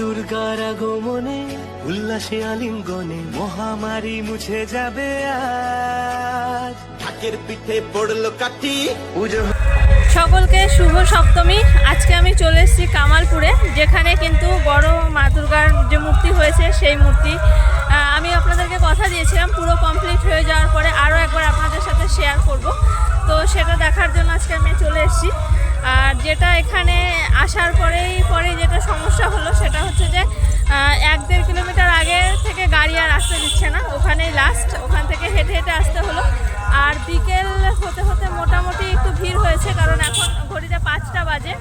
দুর্গার আগমনে উল্লাসে আলিঙ্গনে মহামারী মুছে যাবে আজ। ঢাকের পিঠে পড়ল কাঠি। পুজো সকলকে শুভ সপ্তমী। আজকে আমি চলে এসেছি কামালপুরে যেখানে কিন্তু বড় মা দুর্গার যে মূর্তি হয়েছে সেই মূর্তি। আমি আপনাদেরকে কথা দিয়েছিলাম পুরো কমপ্লিট হয়ে যাওয়ার পরে আরও একবার আপনাদের সাথে শেয়ার করব। তো সেটা দেখার জন্য আজকে আমি চলে এসেছি। আর যেটা এখানে আসার পরেই পরে যেটা বিকেল হতে হতে মোটামুটি একটু ভিড় হয়েছে, কারণ এখন ঘড়িতে পাঁচটা বাজে।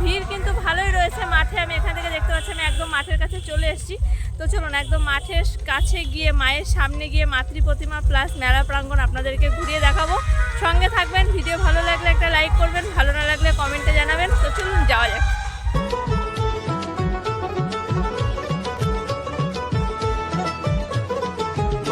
ভিড় কিন্তু ভালোই রয়েছে মাঠে, আমি এখান থেকে দেখতে পাচ্ছি, আমি একদম মাঠের কাছে চলে এসেছি। তো চলুন, একদম মাঠের কাছে গিয়ে, মায়ের সামনে গিয়ে মাতৃ প্রতিমা প্লাস মেলা প্রাঙ্গণ আপনাদেরকে ঘুরিয়ে দেখাবো। সঙ্গে থাকবেন, ভিডিও ভালো লাগলে একটা লাইক করবেন, ভালো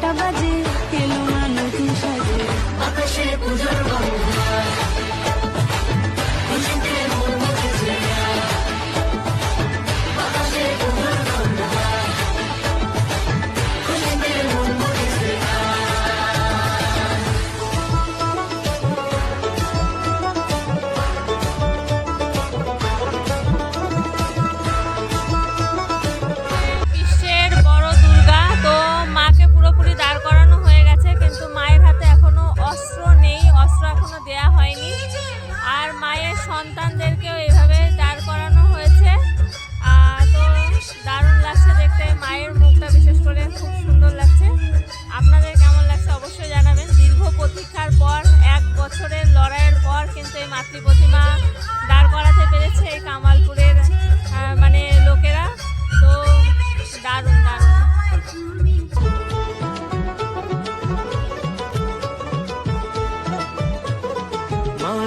ঘণ্টা বাজে এখনও দেয়া হয়নি। আর মায়ের সন্তানদেরকেও এভাবে দাঁড় করানো হয়েছে। তো দারুণ লাগছে দেখতে। মায়ের মুখটা বিশেষ করে খুব সুন্দর লাগছে। আপনাদের কেমন লাগছে অবশ্যই জানাবেন। দীর্ঘ প্রতীক্ষার পর, এক বছরের লড়াইয়ের পর কিন্তু এই মাতৃ প্রতিমা দাঁড় করাতে পেরেছে এই কামালপুরের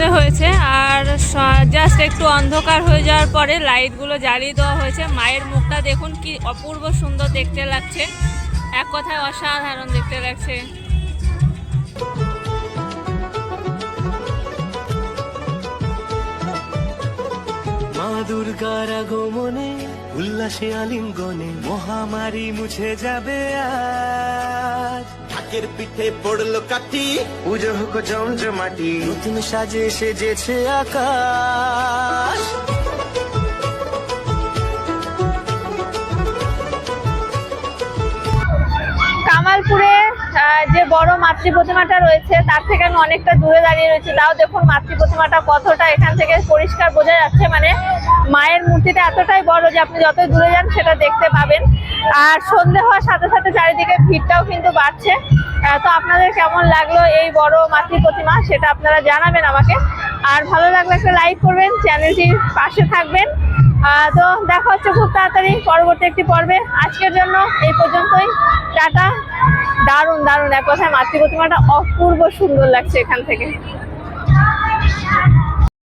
সন্ধে হয়েছে আর জাস্ট একটু অন্ধকার হয়ে যাওয়ার পরে লাইটগুলো জ্বালিয়ে দেওয়া হয়েছে। মায়ের মুখটা দেখুন কি অপূর্ব সুন্দর দেখতে লাগছে। এক কথায় অসাধারণ দেখতে লাগছে। মা দুর্গার আগমনে, উল্লাসে আলিঙ্গনে মহামারী মুছে যাবে আজ। ঢাকের পিঠে পড়ল কাঠি। পুজো হোক জমজমাটি নতুন সাজে সেজেছে আকাশ। বড় মাতৃ প্রতিমাটা রয়েছে, তার থেকে আমি অনেকটা দূরে দাঁড়িয়ে রয়েছি। তাও দেখুন মাতৃ প্রতিমাটা কতটা এখান থেকে পরিষ্কার বোঝা যাচ্ছে। মানে মায়ের মূর্তিটা এতটাই বড় যে আপনি যতই দূরে যান সেটা দেখতে পাবেন। আর সন্ধে হওয়ার সাথে সাথে চারিদিকে ভিড়টাও কিন্তু বাড়ছে। তো আপনাদের কেমন লাগল এই বড় মাতৃ প্রতিমা সেটা আপনারা জানাবেন আমাকে। আর ভালো লাগলে একটা লাইক করবেন চ্যানেলটির পাশে থাকবেন। তো দেখা হচ্ছে খুব তাড়াতাড়ি পরবর্তী একটি পর্বে। আজকের জন্য এই পর্যন্তই। টাটা। দারুণ দারুণ এক কথায় মাতৃ প্রতিমাটা অপূর্ব সুন্দর লাগছে এখান থেকে।